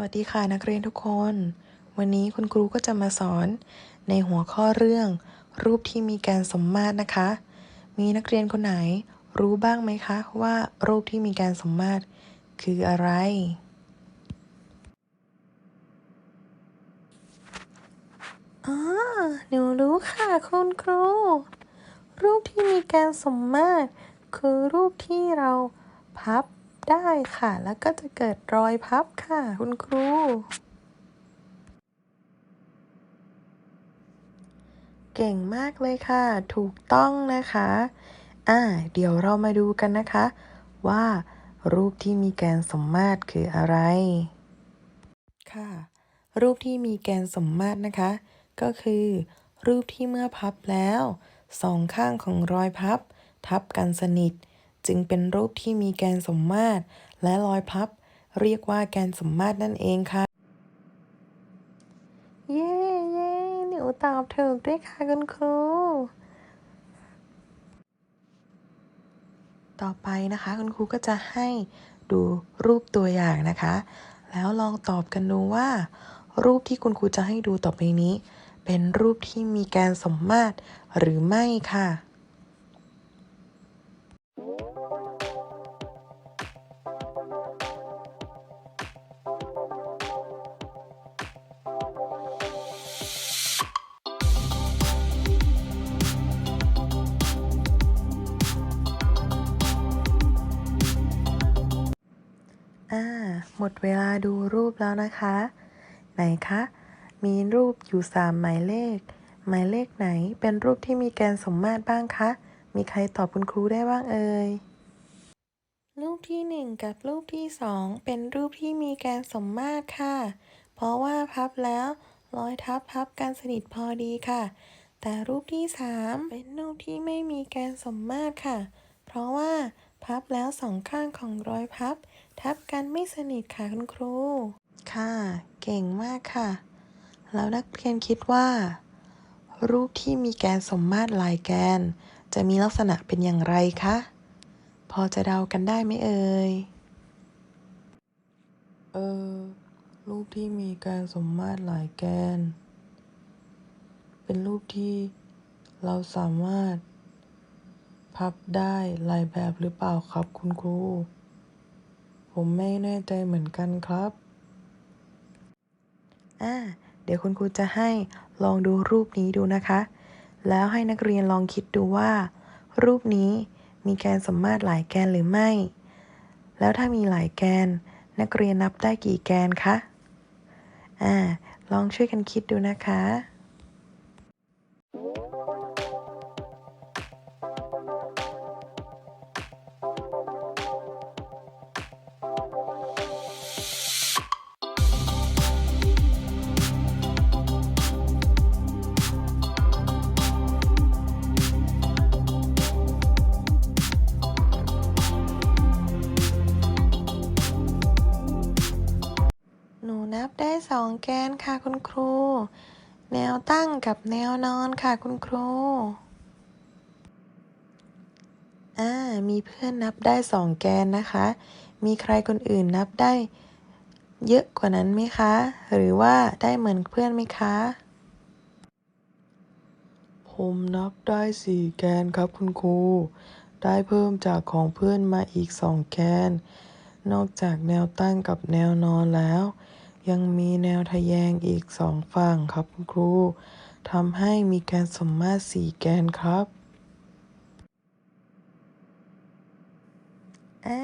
วัสดีค่ะนักเรียนทุกคน วันนี้คุณครูก็จะมาสอนในหัวข้อเรื่อง รูปที่มีแกนสมมาตรนะคะ มีนักเรียนคนไหนรู้บ้างไหมคะว่ารูปที่มีแกนสมมาตรคืออะไร อ๋อ หนูรู้ค่ะคุณครู รูปที่มีแกนสมมาตรคือรูปที่เราพับ ได้ค่ะ แล้วก็จะเกิดรอยพับค่ะ คุณครู เก่งมากเลยค่ะ ถูกต้องนะคะ อ่า เดี๋ยวเรามาดูกันนะคะ ว่ารูปที่มีแกนสมมาตรคืออะไร ค่ะ รูปที่มีแกนสมมาตรนะคะ ก็คือ รูปที่เมื่อพับแล้วสองข้างของรอยพับ ทับกันสนิท จึงเป็นรูปที่มีแกนสมมาตร และรอยพับ เรียกว่าแกนสมมาตรนั่นเองค่ะ เย้เย้หนูตอบถูกด้วยค่ะคุณครู ต่อไปนะคะ คุณครูก็จะให้ดูรูปตัวอย่างนะคะ แล้วลองตอบกันดูว่า รูปที่คุณครูจะให้ดูต่อไปนี้ เป็นรูปที่มีแกนสมมาตรหรือไม่ค่ะ อ่า หมดเวลาดูรูปแล้วนะคะ ไหนคะ มีรูปอยู่สามหมายเลข หมายเลขไหนเป็นรูปที่มีแกนสมมาตรบ้างคะ มีใครตอบคุณครูได้บ้างเอ่ย รูปที่หนึ่งกับรูปที่สองเป็นรูปที่มีแกนสมมาตรค่ะ เพราะว่าพับแล้วรอยทับพับกันสนิทพอดีค่ะ แต่รูปที่สามเป็นรูปที่ไม่มีแกนสมมาตรค่ะ เพราะว่า พับแล้วสองข้างของรอยพับ ทับกันไม่สนิทค่ะคุณครู ค่ะ เก่งมากค่ะ แล้วนักเรียนคิดว่า รูปที่มีแกนสมมาตรหลายแกน จะมีลักษณะเป็นอย่างไรคะ พอจะเดากันได้ไหมเอ่ย เออ รูปที่มีแกนสมมาตรหลายแกน เป็นรูปที่เราสามารถ พับได้หลายแบบหรือเปล่าครับคุณครู ผมไม่แน่ใจเหมือนกันครับ อ่า เดี๋ยวคุณครูจะให้ลองดูรูปนี้ดูนะคะ แล้วให้นักเรียนลองคิดดูว่า รูปนี้มีแกนสมมาตรหลายแกนหรือไม่ แล้วถ้ามีหลายแกน นักเรียนนับได้กี่แกนคะ อ่า ลองช่วยกันคิดดูนะคะ นับได้สองแกนค่ะคุณครู แนวตั้งกับแนวนอนค่ะคุณครู อ่า มีเพื่อนนับได้สองแกนนะคะ มีใครคนอื่นนับได้เยอะกว่านั้นไหมคะ หรือว่าได้เหมือนเพื่อนไหมคะ ผมนับได้สี่แกนครับคุณครู ได้เพิ่มจากของเพื่อนมาอีกสองแกน นอกจากแนวตั้งกับแนวนอนแล้ว ยังมีแนวทะแยงอีกสองฝั่งครับคุณครูทำให้มีแกนสมมาตรสี่แกนครับอ่า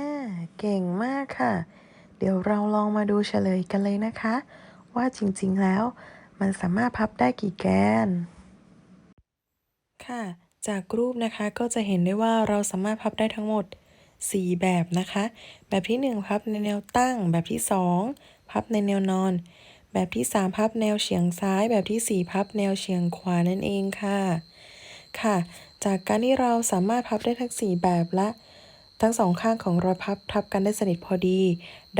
เก่งมากค่ะ เดี๋ยวเราลองมาดูเฉลยกันเลยนะคะ ว่าจริงๆแล้ว มันสามารถพับได้กี่แกน ค่ะ จากรูปนะคะก็จะเห็นได้ว่าเราสามารถพับได้ทั้งหมด 4 แบบนะคะ แบบที่ 1 พับในแนวตั้ง แบบที่ 2 พับในแนวนอน แบบที่ 3 พับแนวเฉียงซ้าย แบบที่ 4 พับแนวเฉียงขวานั่นเองค่ะ ค่ะ จากการที่เราสามารถพับได้ทั้ง 4 แบบและทั้งสองข้างของรอยพับทับกันได้สนิทพอดี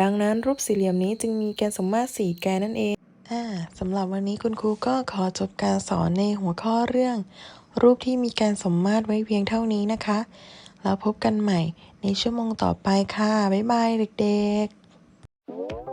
ดังนั้นรูปสี่เหลี่ยมนี้จึงมีแกนสมมาตร4แกนนั่นเองอ่าสำหรับวันนี้คุณครูก็ขอจบการสอนในหัวข้อเรื่อง รูปที่มีแกนสมมาตรไว้เพียงเท่านี้นะคะ แล้วพบกันใหม่ ในชั่วโมงต่อไปค่ะ บ๊ายบายเด็กๆ